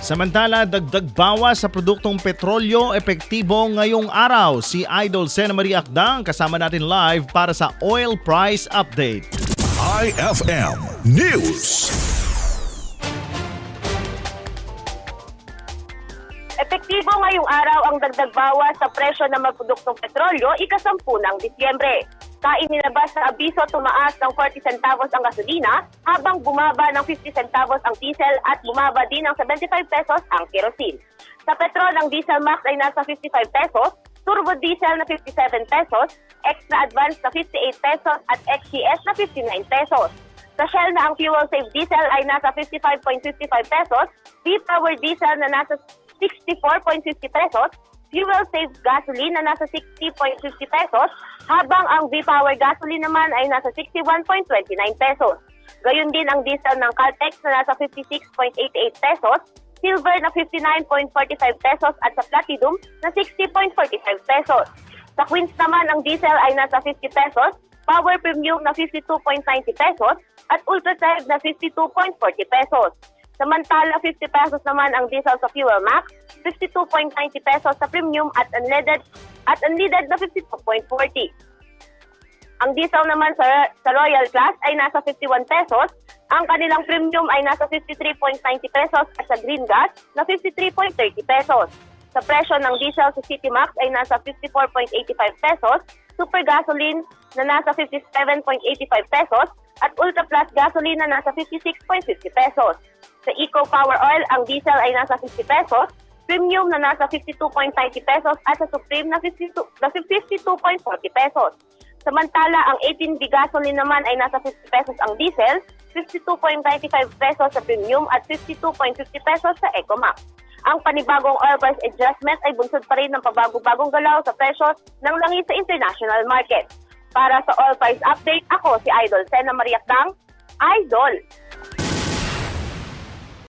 Samantala, dagdag bawas sa produktong petrolyo epektibo ngayong araw. Si Idol Sena Maria Akdang kasama natin live para sa Oil Price Update. IFM News. Epektibo ngayong araw ang dagdag bawas sa presyo ng mga produktong petrolyo ikasampu ng Disyembre. Kainilabas sa abiso tumaas ng 40 centavos ang gasolina habang bumaba ng 50 centavos ang diesel at bumaba din ng 75 pesos ang kerosene. Sa petrol, ang diesel max ay nasa 55 pesos, turbo diesel na 57 pesos, extra advance na 58 pesos at XCS na 59 pesos. Sa Shell na ang fuel save diesel ay nasa 55.55 pesos, V-Power diesel na nasa 64.50 pesos, fuel save gasoline na nasa 60.50 pesos, habang ang V-Power gasoline naman ay nasa 61.29 pesos. Gayon din ang diesel ng Caltex na nasa 56.88 pesos, silver na 59.45 pesos at sa platinum na 60.45 pesos. Sa Queens naman ang diesel ay nasa 50 pesos, power premium na 52.90 pesos at ultra type na 52.40 pesos. Samantala, 50 pesos naman ang diesel sa Fuel Max, 52.90 pesos sa premium at unleaded at unleaded na 52.40. Ang diesel naman sa, sa Royal Class ay nasa 51 pesos, ang kanilang premium ay nasa 53.90 pesos at sa Green Gas na 53.30 pesos. Sa presyo ng diesel sa City Max ay nasa 54.85 pesos, Super Gasoline na nasa 57.85 pesos at Ultra Plus Gasoline na nasa 56.50 pesos. Sa Eco Power Oil, ang diesel ay nasa 50 pesos, premium na nasa 52.90 pesos at sa Supreme na 52 na 52.40 pesos. Samantala, ang 18B gasoline naman ay nasa 50 pesos ang diesel, 52.95 pesos sa premium at 52.50 pesos sa Ecomax. Ang panibagong oil price adjustment ay bunsod pa rin ng pabago-bagong galaw sa presyo ng langis sa international market. Para sa oil price update, ako si Idol Sena Mariakdang, Idol!